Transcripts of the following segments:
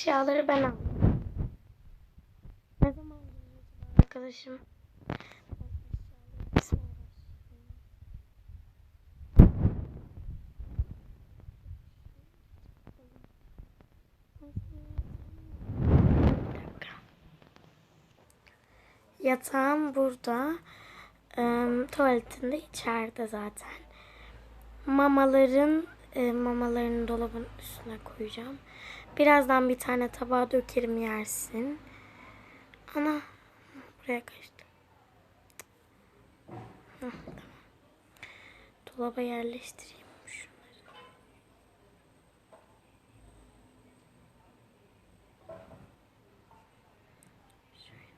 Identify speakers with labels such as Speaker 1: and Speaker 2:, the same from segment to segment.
Speaker 1: eşyaları ben aldım. Ne zaman arkadaşım? Yatağım burada. Eee tuvaletin de içeride zaten. Mamaların e, mamalarını dolabın üstüne koyacağım. Birazdan bir tane tabağa dökerim yersin. Ana buraya kaçtı. Dolaba yerleştireyim şunları. Şöyle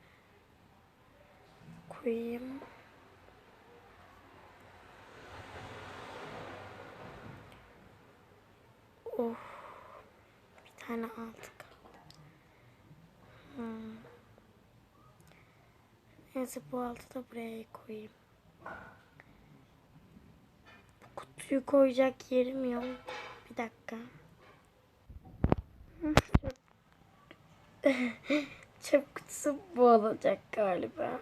Speaker 1: koyayım. Tane aldık. Hmm. Neyse bu altı da buraya koyayım. Kutuyu koyacak yerim yok. Bir dakika. Çöp. Çöp kutusu bu olacak galiba.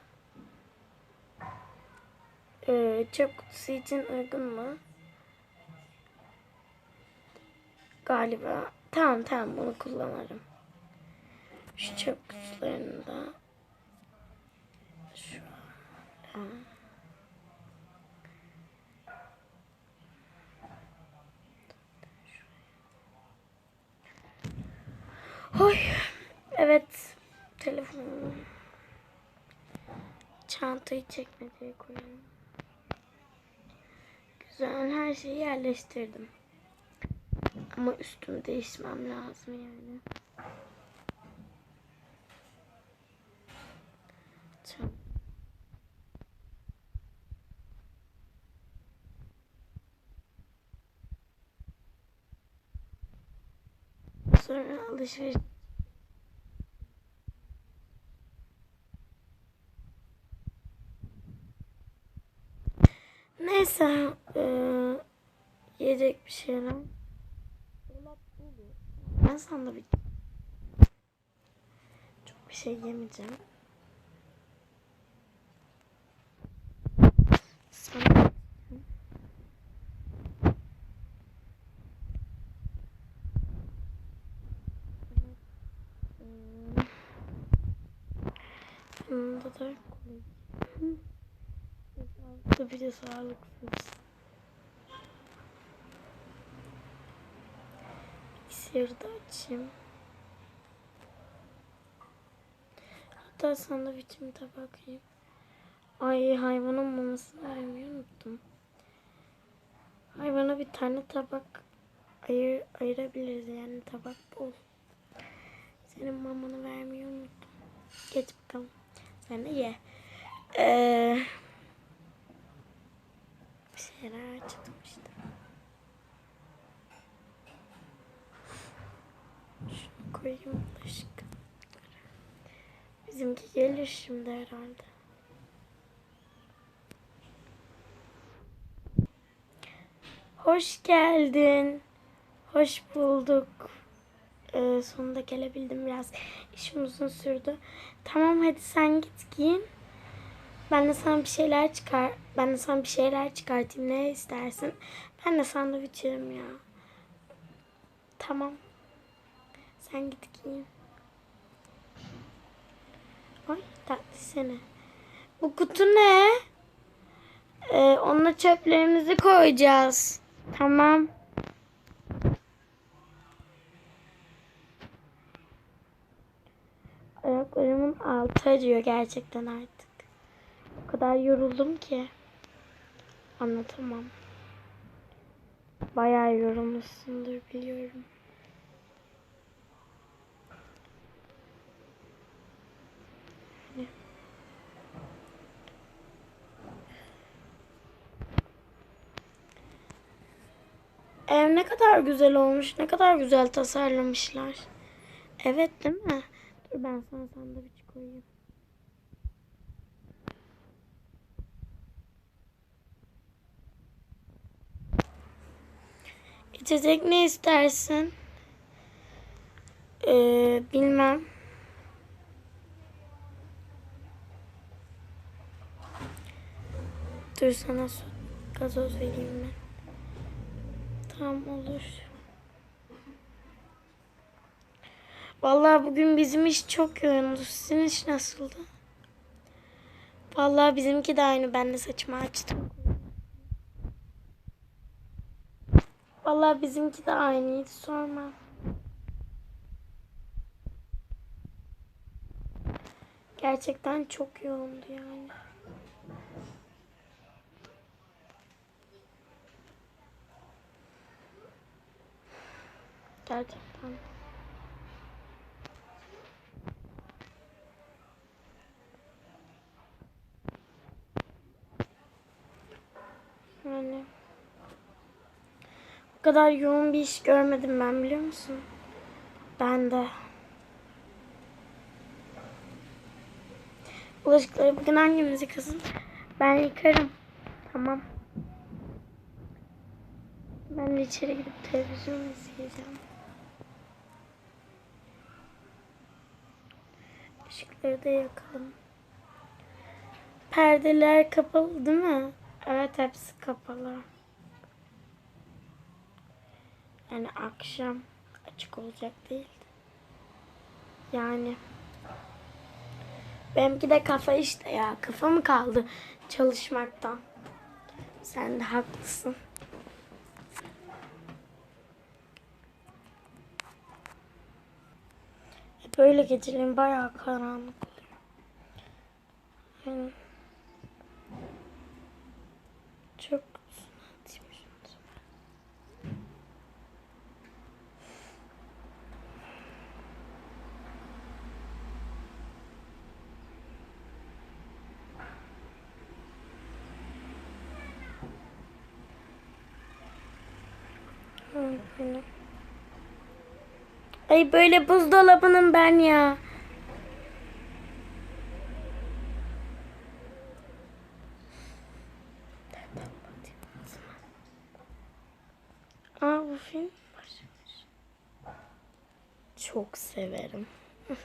Speaker 1: Ee, çöp kutusu için uygun mu? Galiba. Tamam tamam bunu kullanırım. Şu çöp kutularını da şöyle. Oy. Evet. Telefonumu. Çantayı çekmeceye koyalım. Güzel her şeyi yerleştirdim. Ama üstümü değişmem lazım yani. Sonra alışveriş Neyse, eee, yiyecek bir şeyler. Ben sandviç. Çok bir şey yemeyeceğim. Hmm. Yanında da koyayım. Tabii de sağlıksız. Bilgisayarı da açayım. Hatta sandviçimi de bakayım. Ay hayvanın mamasını vermeyi unuttum. Hayvana bir tane tabak ayır, ayırabiliriz yani tabak bol. Senin mamanı vermeyi unuttum. Geç bakalım. Sen de ye. Ee, bir şeyler açtım işte. Şunu koyayım bulaşık. Bizimki gelir şimdi herhalde. Hoş geldin. Hoş bulduk. Ee, sonunda gelebildim biraz. İşim uzun sürdü. Tamam hadi sen git giyin. Ben de sana bir şeyler çıkar. Ben de sana bir şeyler çıkartayım. Ne istersin? Ben de sandviç yerim ya. Tamam. Sen git giyin. Ay tatlı seni. Bu kutu ne? Ee, onunla çöplerimizi koyacağız. Tamam. Ayaklarımın altı acıyor gerçekten artık. O kadar yoruldum ki. Anlatamam. Bayağı yorulmuşsundur biliyorum. Ev ne kadar güzel olmuş. Ne kadar güzel tasarlamışlar. Evet değil mi? Dur ben sana sandviç koyayım. İçecek ne istersin? Ee, bilmem. Dur sana su, gazoz vereyim ben. Tamam olur. Vallahi bugün bizim iş çok yoğundu. Sizin iş nasıldı? Vallahi bizimki de aynı. Ben de saçımı açtım. Vallahi bizimki de aynıydı. Sorma. Gerçekten çok yoğundu yani. Gerçekten. Yani bu kadar yoğun bir iş görmedim ben biliyor musun? Ben de. Bulaşıkları bugün hangimiz yıkasın? Ben yıkarım. Tamam. Ben de içeri gidip televizyon izleyeceğim. Işıkları da yakalım. Perdeler kapalı değil mi? Evet hepsi kapalı. Yani akşam açık olacak değil. Yani benimki de kafa işte ya. Kafa mı kaldı çalışmaktan? Sen de haklısın. Böyle geceleyin bayağı karanlık oluyor. Yani çok. Ay, böyle. Ay böyle buzdolabının ben ya. Aa bu film başlamış. Çok severim.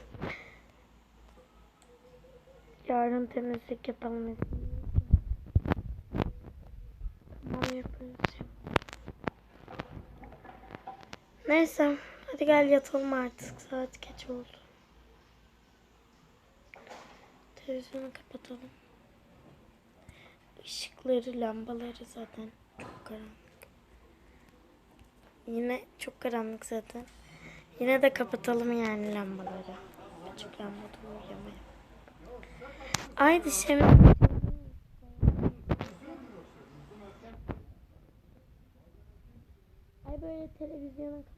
Speaker 1: Yarın temizlik yapalım. Tamam yaparız. Neyse. Hadi gel yatalım artık. Saat geç oldu. Televizyonu kapatalım. Işıkları, lambaları zaten çok karanlık. Yine çok karanlık zaten. Yine de kapatalım yani lambaları. Küçük lambada uyuyamayalım. Ay dişemi... Ay böyle televizyonu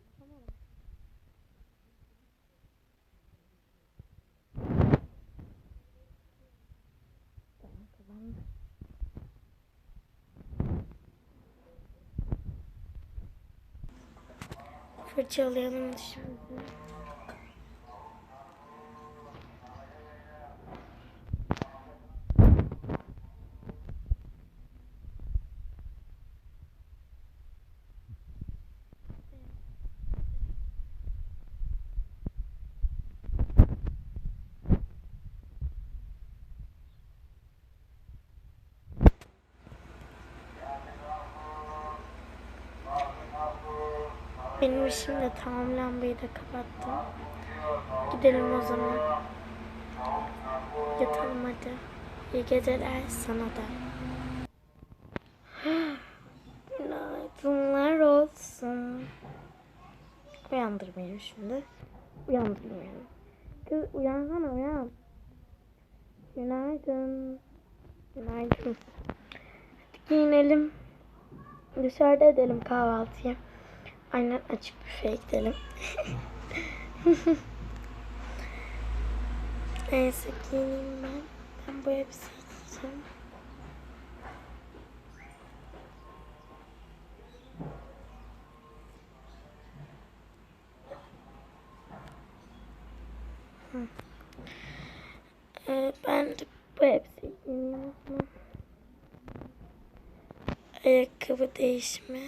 Speaker 1: kapatamam. Fırçalayalım dişimizi. Benim işim de tamam lambayı da kapattım. Gidelim o zaman. Yatalım hadi. İyi geceler sana da. Günaydınlar olsun. Uyandır beni şimdi. Uyandırmayalım. Kız uyansana uyan. Günaydın. Günaydın. Hadi giyinelim. Dışarıda edelim kahvaltıyı. Aynen açık büfeye gidelim. Neyse giyineyim ben. Ben bu elbiseyi giyeceğim. Ee, ben de bu elbiseyi giyineyim. Ayakkabı değişimi.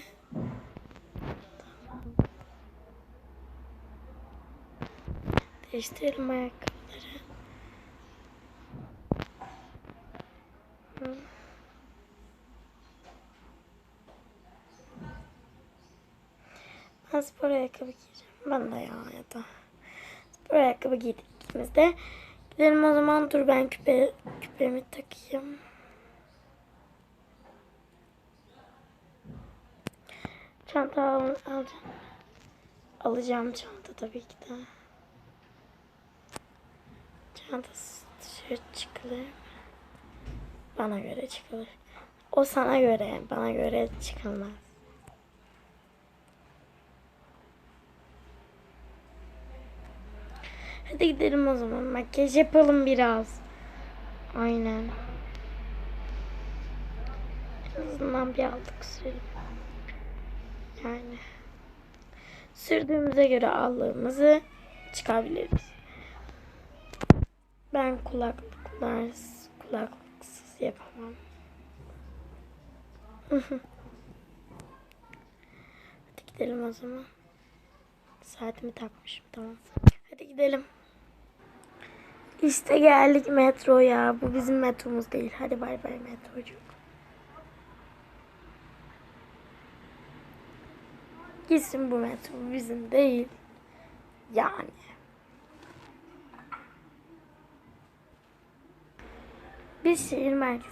Speaker 1: Değiştirelim ayakkabıları. Hı. Ben spor ayakkabı giyeceğim. Ben de ya ya da. Spor ayakkabı giydik ikimiz de. Gidelim o zaman. Dur ben küpe, küpemi takayım. Çanta al, alacağım. Alacağım çanta tabii ki de. Çantası dışarı çıkılır. Bana göre çıkılır. O sana göre, bana göre çıkılmaz. Hadi gidelim o zaman. Makyaj yapalım biraz. Aynen. En azından bir aldık sürelim. Yani. Sürdüğümüze göre allığımızı çıkabiliriz. Ben kulaklıksız, kulaklıksız yapamam. Hadi gidelim o zaman. Saatimi takmışım tamam. Hadi gidelim. İşte geldik metroya. Bu bizim metromuz değil. Hadi bay bay metrocuk. Gitsin bu metro bizim değil. Yani. bir şiir merkezi.